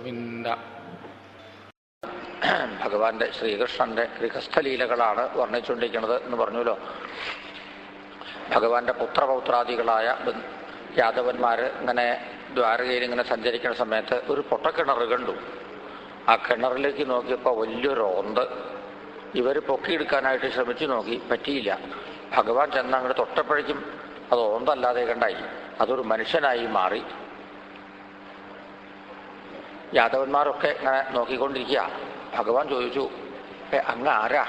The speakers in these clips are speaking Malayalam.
ഗോവിന്ദ. ഭഗവാന്റെ ശ്രീകൃഷ്ണന്റെ ഗൃഹസ്ഥലീലകളാണ് വർണിച്ചുകൊണ്ടിരിക്കുന്നത് എന്ന് പറഞ്ഞല്ലോ ഭഗവാന്റെ പുത്രപൗത്രാദികളായ യാദവന്മാര് ഇങ്ങനെ ദ്വാരകയിൽ ഇങ്ങനെ സഞ്ചരിക്കുന്ന സമയത്ത് ഒരു പൊട്ടക്കിണർ കണ്ടു. ആ കിണറിലേക്ക് നോക്കിയപ്പോൾ വലിയൊരു ഓന്ത് ഇവർ പൊക്കിയെടുക്കാനായിട്ട് ശ്രമിച്ചു നോക്കി പറ്റിയില്ല. ഭഗവാൻ ചെന്ന് അങ്ങോട്ട് തൊട്ടപ്പോഴേക്കും അത് ഓന്തല്ലാതെ കണ്ടായി. അതൊരു മനുഷ്യനായി മാറി. യാദവന്മാരൊക്കെ ഇങ്ങനെ നോക്കിക്കൊണ്ടിരിക്കുക. ഭഗവാൻ ചോദിച്ചു "ഏ, അങ്ങ് ആരാ?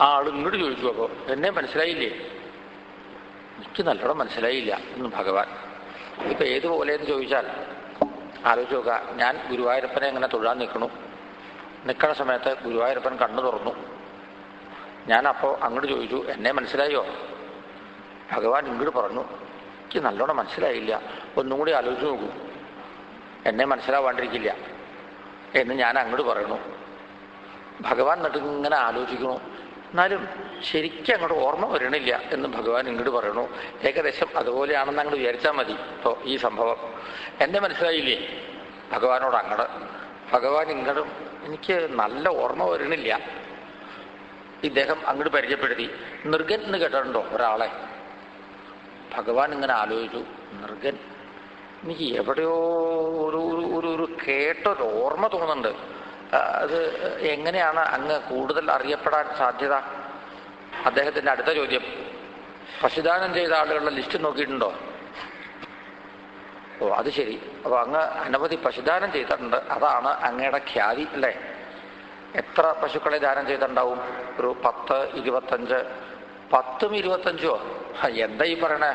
ആ ആൾ ഇങ്ങോട്ട് ചോദിച്ചു അപ്പോൾ എന്നെ മനസ്സിലായില്ലേ? എനിക്ക് നല്ലോണം മനസ്സിലായില്ല എന്ന് ഭഗവാൻ. ഇപ്പൊ ഏതുപോലെയെന്ന് ചോദിച്ചാൽ ആലോചിച്ച് നോക്കുക ഞാൻ ഗുരുവായൂരപ്പനെ ഇങ്ങനെ തൊഴാൻ നിൽക്കണു. നിൽക്കണ സമയത്ത് ഗുരുവായൂരപ്പൻ കണ്ണു തുറന്നു. ഞാൻ അപ്പോൾ അങ്ങോട്ട് ചോദിച്ചു എന്നെ മനസ്സിലായോ? ഭഗവാൻ ഇങ്ങോട്ട് പറഞ്ഞു എനിക്ക് നല്ലോണം മനസ്സിലായില്ല. ഒന്നും കൂടി ആലോചിച്ച് നോക്കൂ. എന്നെ മനസ്സിലാവാണ്ടിരിക്കില്ല. എന്ന് ഞാൻ അങ്ങോട്ട് പറയണു ഭഗവാൻ എന്നിട്ട് ഇങ്ങനെ ആലോചിക്കണു എന്നാലും ശരിക്കും അങ്ങോട്ട് ഓർമ്മ വരണില്ല എന്ന് ഭഗവാൻ ഇങ്ങോട്ട് പറയണു ഏകദേശം അതുപോലെയാണെന്ന് അങ്ങോട്ട് വിചാരിച്ചാൽ മതി ഇപ്പോൾ ഈ സംഭവം. എന്നെ മനസ്സിലായില്ലേ? ഭഗവാനോട് അങ്ങട്. ഭഗവാൻ ഇങ്ങോട്ടും എനിക്ക് നല്ല ഓർമ്മ വരണില്ല. ഇദ്ദേഹം അങ്ങോട്ട് പരിചയപ്പെടുത്തി. നിർഗൻ എന്ന് കേട്ടിട്ടുണ്ടോ ഒരാളെ? ഭഗവാൻ ഇങ്ങനെ ആലോചിച്ചു. നിർഗൻ എനിക്ക് എവിടെയോ ഒരു ഒരു ഒരു കേട്ടൊരു ഓർമ്മ തോന്നുന്നുണ്ട്. അത് എങ്ങനെയാണ് അങ്ങ് കൂടുതൽ അറിയപ്പെടാൻ സാധ്യത? അദ്ദേഹത്തിന്റെ അടുത്ത ചോദ്യം. പശുദാനം ചെയ്ത ആളുകളുടെ ലിസ്റ്റ് നോക്കിയിട്ടുണ്ടോ? ഓ അത് ശരി. അപ്പോൾ അങ്ങ് അനവധി പശുദാനം ചെയ്തിട്ടുണ്ട്. അതാണ് അങ്ങയുടെ ഖ്യാതി അല്ലേ? എത്ര പശുക്കളെ ദാനം ചെയ്തിട്ടുണ്ടാവും? ഒരു പത്ത് ഇരുപത്തഞ്ച് പത്തും ഇരുപത്തഞ്ചോ എന്താ ഈ പറയണേ?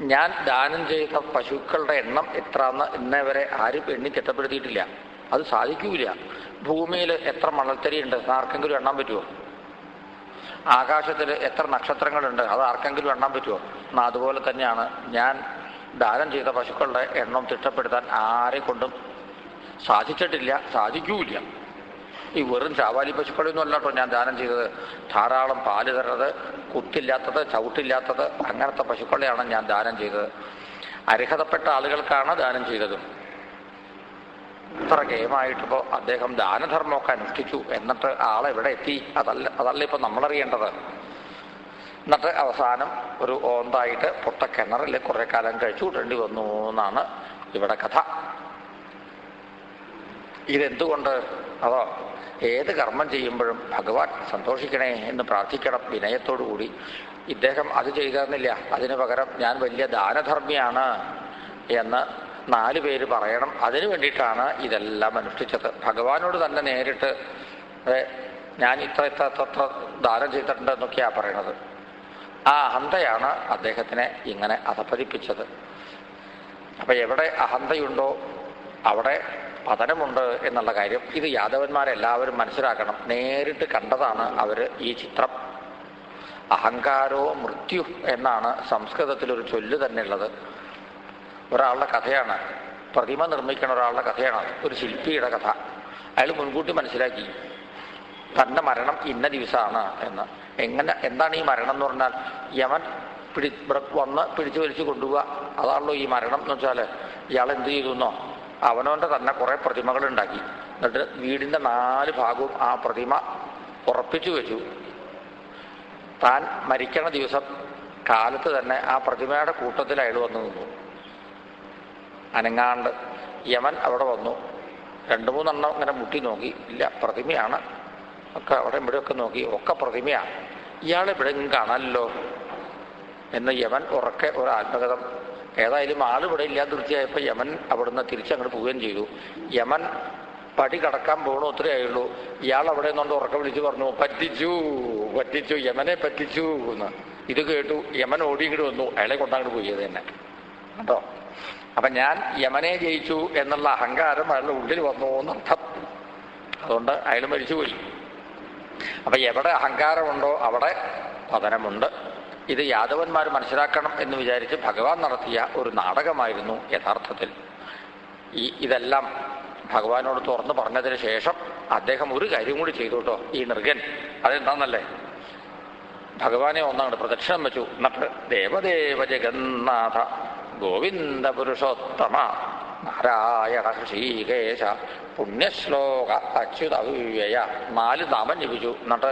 ഞാൻ ദാനം ചെയ്ത പശുക്കളുടെ എണ്ണം എത്ര ഇന്നേ വരെ ആരും എണ്ണി തിട്ടപ്പെടുത്തിയിട്ടില്ല അത് സാധിക്കൂല. ഭൂമിയിൽ എത്ര മണൽത്തരി ഉണ്ട് ആർക്കെങ്കിലും എണ്ണാൻ പറ്റുമോ ആകാശത്തിൽ എത്ര നക്ഷത്രങ്ങളുണ്ട്? അത് ആർക്കെങ്കിലും എണ്ണാൻ പറ്റുമോ എന്നാൽ അതുപോലെ തന്നെയാണ് ഞാൻ ദാനം ചെയ്ത പശുക്കളുടെ എണ്ണം തിട്ടപ്പെടുത്താൻ ആരെ കൊണ്ടും സാധിച്ചിട്ടില്ല സാധിക്കൂല ഈ വെറും ചാവാലി പശുക്കളൊന്നും അല്ല കേട്ടോ ഞാൻ ദാനം ചെയ്തത്. ധാരാളം പാൽ തരുന്നത് കുത്തില്ലാത്തത് ചവിട്ടില്ലാത്തത് അങ്ങനത്തെ പശുക്കളെയാണ് ഞാൻ ദാനം ചെയ്തത്. അർഹതപ്പെട്ട ആളുകൾക്കാണ് ദാനം ചെയ്തതും. ഇത്ര ഗെയിമായിട്ടിപ്പോൾ അദ്ദേഹം ദാനധർമ്മമൊക്കെ അനുഷ്ഠിച്ചു. എന്നിട്ട് ആളെവിടെ എത്തി? അതല്ല അതല്ല ഇപ്പം നമ്മളറിയേണ്ടത്. എന്നിട്ട് അവസാനം ഒരു ഓന്തായിട്ട് പൊട്ടക്കിണറിൽ കുറെ കാലം കഴിച്ചു. കൂട്ടേണ്ടി വന്നു എന്നാണ് ഇവിടെ കഥ. ഇതെന്തുകൊണ്ട്? അതോ ഏത് കർമ്മം ചെയ്യുമ്പോഴും ഭഗവാൻ സന്തോഷിക്കണേ എന്ന് പ്രാർത്ഥിക്കണം വിനയത്തോടു കൂടി ഇദ്ദേഹം അത് ചെയ്തിരുന്നില്ല അതിനു പകരം ഞാൻ വലിയ ദാനധർമ്മിയാണ് എന്ന് നാല് പേര് പറയണം. അതിനു വേണ്ടിയിട്ടാണ് ഇതെല്ലാം അനുഷ്ഠിച്ചത്. ഭഗവാനോട് തന്നെ നേരിട്ട് ഞാൻ ഇത്ര ഇത്ര ഇത്ര ദാനം ചെയ്തിട്ടുണ്ട് എന്നൊക്കെയാ പറയണത്. ആ അഹന്തയാണ് അദ്ദേഹത്തിനെ ഇങ്ങനെ അധപ്പതിപ്പിച്ചത് അപ്പൊ എവിടെ അഹന്തയുണ്ടോ അവിടെ പതനമുണ്ട് എന്നുള്ള കാര്യം ഇത് യാദവന്മാരെല്ലാവരും മനസ്സിലാക്കണം. നേരിട്ട് കണ്ടതാണ് അവർ ഈ ചിത്രം. അഹങ്കാരോ മൃത്യു എന്നാണ് സംസ്കൃതത്തിലൊരു ചൊല്ല് തന്നെ ഉള്ളത് ഒരാളുടെ കഥയാണ്. പ്രതിമ നിർമ്മിക്കുന്ന ഒരാളുടെ കഥയാണ് ഒരു ശില്പിയുടെ കഥ. അയാൾ മുൻകൂട്ടി മനസ്സിലാക്കി. തന്റെ മരണം ഇന്ന ദിവസമാണ് എന്ന്. എങ്ങനെ എന്താണ് ഈ മരണം എന്ന് പറഞ്ഞാൽ യമൻ പിടി വന്ന് പിടിച്ചു വലിച്ചു കൊണ്ടുപോവുക. അതാണല്ലോ ഈ മരണം എന്ന് വെച്ചാൽ ഇയാൾ എന്ത് ചെയ്തു എന്നോ? അവനവന്റെ തന്നെ കുറേ പ്രതിമകൾ ഉണ്ടാക്കി എന്നിട്ട് വീടിന്റെ നാല് ഭാഗവും ആ പ്രതിമ ഉറപ്പിച്ചു വെച്ചു. താൻ മരിക്കണ ദിവസം കാലത്ത് തന്നെ ആ പ്രതിമയുടെ കൂട്ടത്തിൽ അയാൾ വന്നു നിന്നു. അനങ്ങാണ്ട് യമൻ അവിടെ വന്നു. രണ്ടു മൂന്നെണ്ണം ഇങ്ങനെ മുട്ടി നോക്കി. ഇല്ല പ്രതിമയാണ്. ഒക്കെ അവിടെ ഇവിടെയൊക്കെ നോക്കി. ഒക്കെ പ്രതിമയാണ് ഇയാൾ ഇവിടെ കാണാനല്ലോ എന്ന് യമൻ ഉറക്കെ ഒരു ആത്മകഥം ഏതായാലും ആൾ ഇവിടെ ഇല്ലാതെ തീർച്ചയായപ്പോൾ യമൻ അവിടുന്ന് തിരിച്ചങ്ങോട്ട് പോവുകയും ചെയ്തു. യമൻ പടി കടക്കാൻ പോകണു ഒത്തിരി ആയുള്ളൂ. ഇയാൾ അവിടെ നിന്നുകൊണ്ട് ഉറക്കം വിളിച്ച് പറഞ്ഞു പറ്റിച്ചു പറ്റിച്ചു യമനെ പറ്റിച്ചു എന്ന്. ഇത് കേട്ടു യമൻ ഓടി ഇങ്ങോട്ട് വന്നു അയാളെ കൊണ്ടങ്ങോട്ട് പോയത് തന്നെ. കേട്ടോ? അപ്പൊ ഞാൻ യമനെ ജയിച്ചു എന്നുള്ള അഹങ്കാരം അയാളുടെ ഉള്ളിൽ വന്നു എന്നർത്ഥം. അതുകൊണ്ട് അയാൾ മരിച്ചുപോയി. അപ്പൊ എവിടെ അഹങ്കാരമുണ്ടോ അവിടെ പതനമുണ്ട്. ഇത് യാദവന്മാർ മനസ്സിലാക്കണം എന്ന് വിചാരിച്ച് ഭഗവാൻ നടത്തിയ ഒരു നാടകമായിരുന്നു യഥാർത്ഥത്തിൽ. ഈ ഇതെല്ലാം ഭഗവാനോട് തുറന്നു പറഞ്ഞതിന് ശേഷം അദ്ദേഹം ഒരു കാര്യം കൂടി ചെയ്തു കേട്ടോ ഈ നൃഗൻ അതെന്താന്നല്ലേ? ഭഗവാനെ ഒന്നാണ് പ്രദക്ഷിണം വെച്ചു. എന്നിട്ട് ദേവദേവ ജഗന്നാഥ ഗോവിന്ദ പുരുഷോത്തമ നാരായണ ഹൃഷീകേശ പുണ്യശ്ലോക അച്യുതവ്യയ നാല് നാമം ജപിച്ചു. എന്നിട്ട്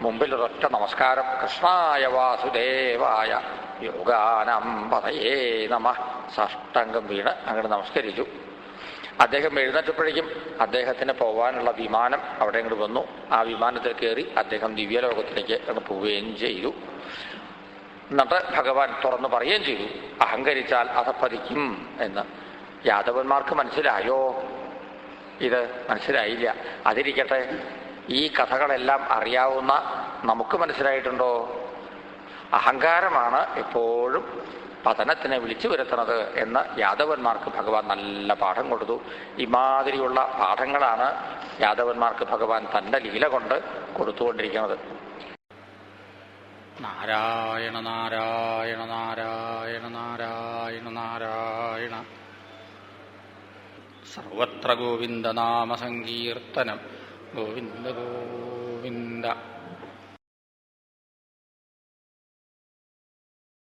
മുമ്പിൽ ഒരൊറ്റ നമസ്കാരം. കൃഷ്ണായ വാസുദേവായ. യോഗാനം പതയേ നമ. സാഷ്ടംഗം വീണ് അങ്ങോട്ട് നമസ്കരിച്ചു. അദ്ദേഹം എഴുന്നേറ്റപ്പോഴേക്കും അദ്ദേഹത്തിന് പോകാനുള്ള വിമാനം അവിടെ അങ്ങോട്ട് വന്നു. ആ വിമാനത്തിൽ കയറി അദ്ദേഹം ദിവ്യലോകത്തിലേക്ക് അങ്ങ് പോവുകയും ചെയ്തു. എന്നിട്ട് ഭഗവാൻ തുറന്നു പറയുകയും ചെയ്തു. അഹങ്കരിച്ചാൽ അധപ്പതിക്കും എന്ന്. യാദവന്മാർക്ക് മനസ്സിലായോ? ഇത് മനസ്സിലായില്ല. അതിരിക്കട്ടെ. ഈ കഥകളെല്ലാം അറിയാവുന്ന നമുക്ക് മനസ്സിലായിട്ടുണ്ടോ? അഹങ്കാരമാണ് എപ്പോഴും പതനത്തിനെ വിളിച്ചു വരുത്തുന്നത് എന്ന് യാദവന്മാർക്ക് ഭഗവാൻ നല്ല പാഠം കൊടുത്തു. ഇമാതിരിയുള്ള പാഠങ്ങളാണ് യാദവന്മാർക്ക് ഭഗവാൻ തന്റെ ലീല കൊണ്ട് കൊടുത്തുകൊണ്ടിരിക്കുന്നത്. നാരായണ നാരായണ നാരായണ നാരായണ നാരായണ. സർവത്ര ഗോവിന്ദനാമസങ്കീർത്തനം ഗോവിന്ദ ഗോവിന്ദ